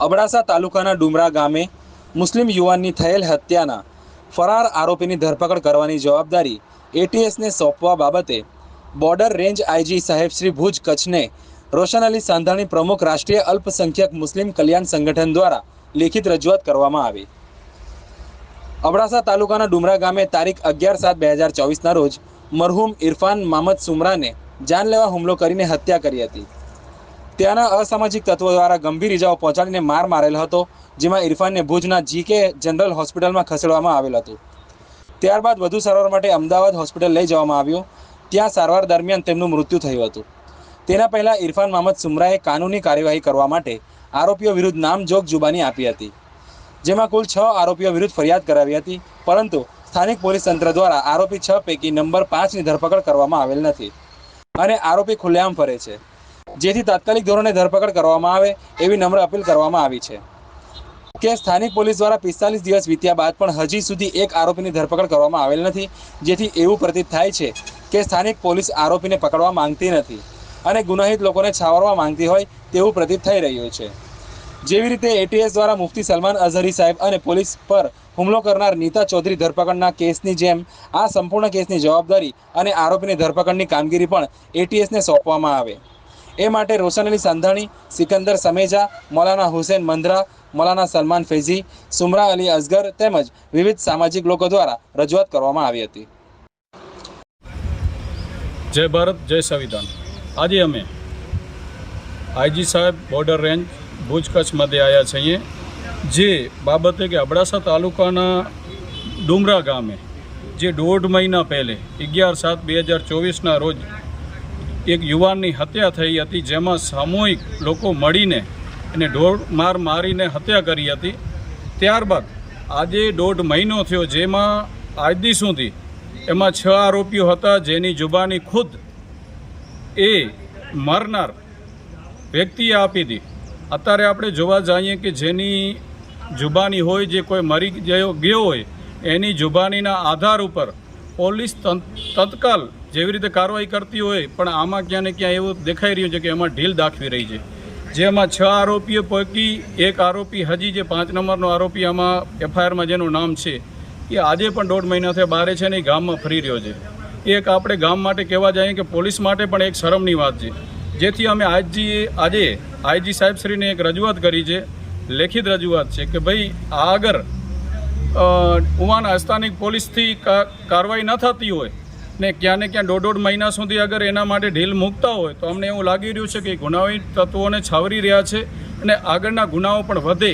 અબડાસા તાલુકાના ડુમરા ગામે મુસ્લિમ યુવાનની થયેલ હત્યાના ફરાર આરોપીની ધરપકડ કરવાની જવાબદારી એટીએસને સોંપવા બાબતે બોર્ડર રેન્જ આઈજી સાહેબ શ્રી ભુજ કચ્છને રોશન અલી સાંધાણી પ્રમુખ રાષ્ટ્રીય અલ્પસંખ્યક મુસ્લિમ કલ્યાણ સંગઠન દ્વારા લેખિત રજૂઆત કરવામાં આવી. અબડાસા તાલુકાના ડુમરા ગામે તારીખ અગિયાર સાત બે હજાર ચોવીસના રોજ મરહુમ ઇરફાન મામદ સુમરાને જાનલેવા હુમલો કરીને હત્યા કરી હતી. ત્યાંના અસામાજિક તત્વો દ્વારા ગંભીર ઇજાઓ પહોંચાડીને માર મારેલ હતો, જેમાં ઇરફાનને ભુજના જીકે જનરલ હોસ્પિટલમાં ખસેડવામાં આવેલ હતું. ત્યારબાદ વધુ સારવાર માટે અમદાવાદ હોસ્પિટલ લઈ જવામાં આવ્યો. ત્યાં સારવાર દરમિયાન તેમનું મૃત્યુ થયું હતું. તેના પહેલાં ઇરફાન મામદ સુમરાએ કાનૂની કાર્યવાહી કરવા માટે આરોપીઓ વિરુદ્ધ નામજોગ જુબાની આપી હતી, જેમાં કુલ છ આરોપીઓ વિરુદ્ધ ફરિયાદ કરાવી હતી, પરંતુ સ્થાનિક પોલીસ તંત્ર દ્વારા આરોપી છ પૈકી નંબર પાંચની ધરપકડ કરવામાં આવેલ નથી અને આરોપી ખુલ્લેઆમ ફરે છે. જેથી તાત્કાલિક ધોરણે ધરપકડ કરવામાં આવે એવી નમ્ર અપીલ કરવામાં આવી છે. કે સ્થાનિક પોલીસ દ્વારા પિસ્તાલીસ દિવસ વીત્યા બાદ પણ હજી સુધી એક આરોપીની ધરપકડ કરવામાં આવેલ નથી, જેથી એવું પ્રતીત થાય છે કે સ્થાનિક પોલીસ આરોપીને પકડવા માંગતી નથી અને ગુનાહિત લોકોને છાવરવા માંગતી હોય તેવું પ્રતીત થઈ રહ્યું છે. જેવી રીતે એટીએસ દ્વારા મુફતી સલમાન અઝહરી સાહેબ અને પોલીસ પર હુમલો કરનાર નીતા ચૌધરી ધરપકડના કેસની જેમ આ સંપૂર્ણ કેસની જવાબદારી અને આરોપીની ધરપકડની કામગીરી પણ એટીએસને સોંપવામાં આવે. એ માટે રોશન અલી સાંધાણી, સિકંદર સમેજા, મૌલાના હુસેન મંદરા, મૌલાના સલમાન ફૈઝી, સુમરા અલી અસગર તેમજ વિવિધ સામાજિક લોકો દ્વારા રજૂઆત કરવામાં આવી હતી. જય ભારત, જય સંવિધાન. આજે અમે આઈજી સાહેબ બોર્ડર રેન્જ ભુજ કચ્છ આવ્યા છીએ, જે બાબતે કે અબડાસા તાલુકાના ડુમરા ગામે જે દોઢ મહિના પહેલે, અગિયાર સાત બે હજાર ચોવીસના રોજ એક યુવાનની હત્યા થઈ હતી, જેમાં સામૂહિક લોકો મળીને એને ઢોર માર મારીને હત્યા કરી હતી. ત્યારબાદ આજે દોઢ મહિનો થયો, જેમાં આજદી સુધી એમાં છ આરોપીઓ હતા, જેની જુબાની ખુદ એ મરનાર વ્યક્તિએ આપી હતી. અત્યારે આપણે જોવા જઈએ કે જેની જુબાની હોય, જે કોઈ મરી ગયો ગયો હોય, એની જુબાનીના આધાર ઉપર પોલીસ તત્કાલ જેવી રીતે કાર્યવાહી કરતી હોય, પણ આમાં ક્યાં ને ક્યાં એવું દેખાઈ રહ્યું છે કે એમાં ઢીલ દાખવી રહી છે. જેમાં છ આરોપીઓ પૈકી એક આરોપી હજી જે પાંચ નંબરનો આરોપી આમાં એફઆઈઆરમાં જેનું નામ છે, એ આજે પણ દોઢ મહિનાથી બારે છે ને એ ગામમાં ફરી રહ્યો છે. એક આપણે ગામ માટે કહેવા જઈએ કે પોલીસ માટે પણ એક શરમની વાત છે. જેથી અમે આઈજી આજે આઈજી સાહેબશ્રીને એક રજૂઆત કરી છે, લેખિત રજૂઆત છે કે ભાઈ આ આગળ ઉવાના સ્થાનિક પોલીસથી કાર્યવાહી ન થતી હોય ને ક્યાં ને ક્યાં દોઢ દોઢ મહિના સુધી અગર એના માટે ઢીલ મૂકતા હોય તો અમને એવું લાગી રહ્યું છે કે ગુનાવી તત્વોને છાવરી રહ્યા છે અને આગળના ગુનાઓ પણ વધે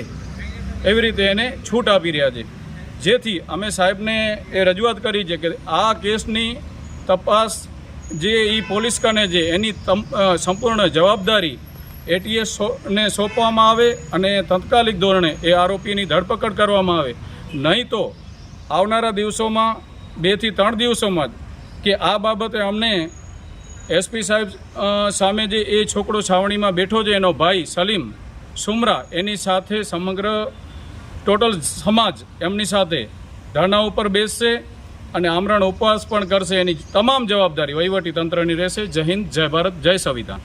એવી રીતે એને છૂટ આપી રહ્યા છે. જેથી અમે સાહેબને એ રજૂઆત કરી છે કે આ કેસની તપાસ જે એ પોલીસ કને છે એની સંપૂર્ણ જવાબદારી એટીએસ ને સોંપવામાં આવે અને તાત્કાલિક ધોરણે એ આરોપીની ધરપકડ કરવામાં આવે. નહીં તો આવનારા દિવસોમાં બેથી ત્રણ દિવસોમાં જ કે આ બાબતે અમને એસપી સાહેબ સામે જે એ છોકરો છાવણીમાં બેઠો છે, એનો ભાઈ સલીમ સુમરા, એની સાથે સમગ્ર ટોટલ સમાજ એમની સાથે ધરણા ઉપર બેસશે અને આમરણ ઉપવાસ પણ કરશે એની તમામ જવાબદારી વહીવટી તંત્રની રહેશે. જય હિન્દ, જય ભારત, જય સંવિધાન.